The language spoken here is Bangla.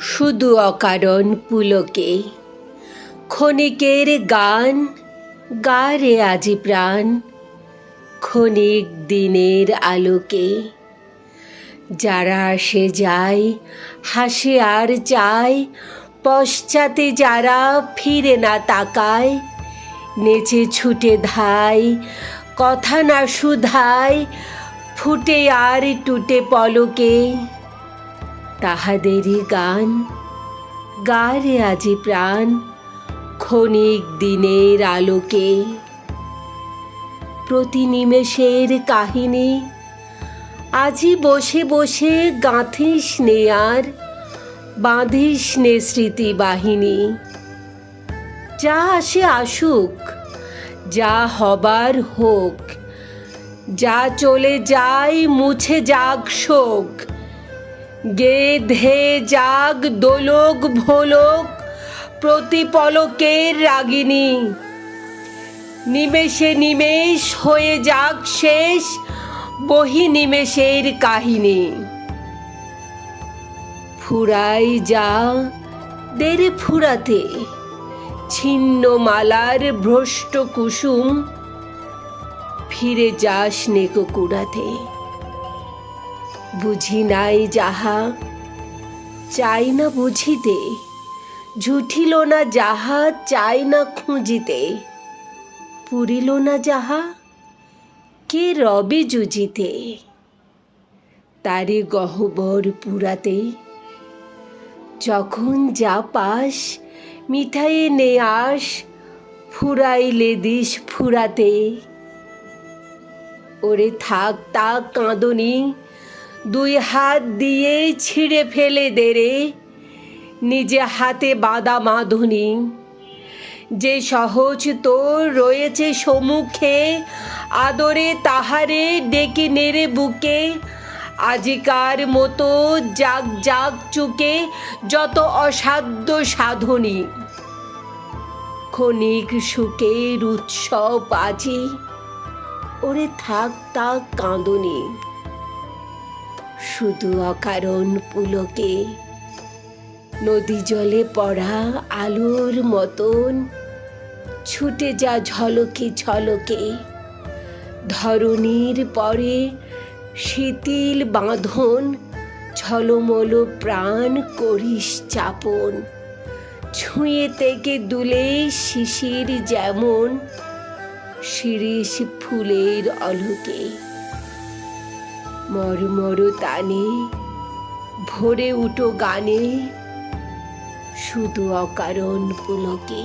শুধু অকারণ পুলকে। ক্ষণিকের গান, গারে আজি প্রাণ। ক্ষণিক দিনের আলোকে। যারা আসে যায়, হাসে আর চায়। পশ্চাতে যারা ফিরে না তাকায়, নেচে ছুটে ধায়। কথা না শুধায়, ফুটে আর টুটে পলকে। তাহাদেরই গান। গারে আজি প্রাণ, ক্ষণিক দিনের আলোকে। প্রতি নিমেষের কাহিনী, আজি বসে বসে গাঁথিস নে আর, বাঁধিস নে স্মৃতি বাহিনী। যা আসে আসুক, যা হবার হোক, যা চলে যায় মুছে যাক শোক। গে ধে যাক দোলক ভোলক প্রতিপলকের রাগিনী। নিমেষে নিমেষ হয়ে যাক শেষ, বহি নিমেষের কাহিনী। ফুরাই যা দেরে ফুরাতে ছিন্ন মালার ভ্রষ্ট কুসুম, ফিরে যাস নেকো কুড়াতে। বুঝি নাই যাহা, চাই না বুঝিতে ঝুঠিল না যাহা, চাই না খুঁজিতে, পুরিল না যাহা, কে রবে জুজিতে তারে গহ্বর পুরাতে, যখন যা পাস, মিঠাইয়ে নে আস, ফুরাইলে দিস ফুরাতে। ওরে থাক তা কাঁদনি দুই হাত দিয়ে ছিঁড়ে ফেলে দে রে। নিজে হাতে বাঁধা বাঁধুনি যে সহজ তোর রয়েছে সম্মুখে, আদরে তাহারে ডেকে নেড়ে বুকে। আজিকার মতো জাগ জাগ চুকে যত অসাধ্য সাধনী। ক্ষণিক সুখের উৎসব আজি। ওরে থাক তা কাঁদনি। শুধু অকারণ পুলকে। নদী জলে পড়া আলোর মতন, ছুটে যা ঝলকে ঝলকে। ধরণীর পরে শিথিল বাঁধন ছলমল প্রাণ করিস চাপন। ছুঁয়ে থেকে দুলে শিশির যেমন, শিরিষ ফুলের অলোকে মরমর তানে ভরে উঠো গানে শুধু অকারণ পুলকে।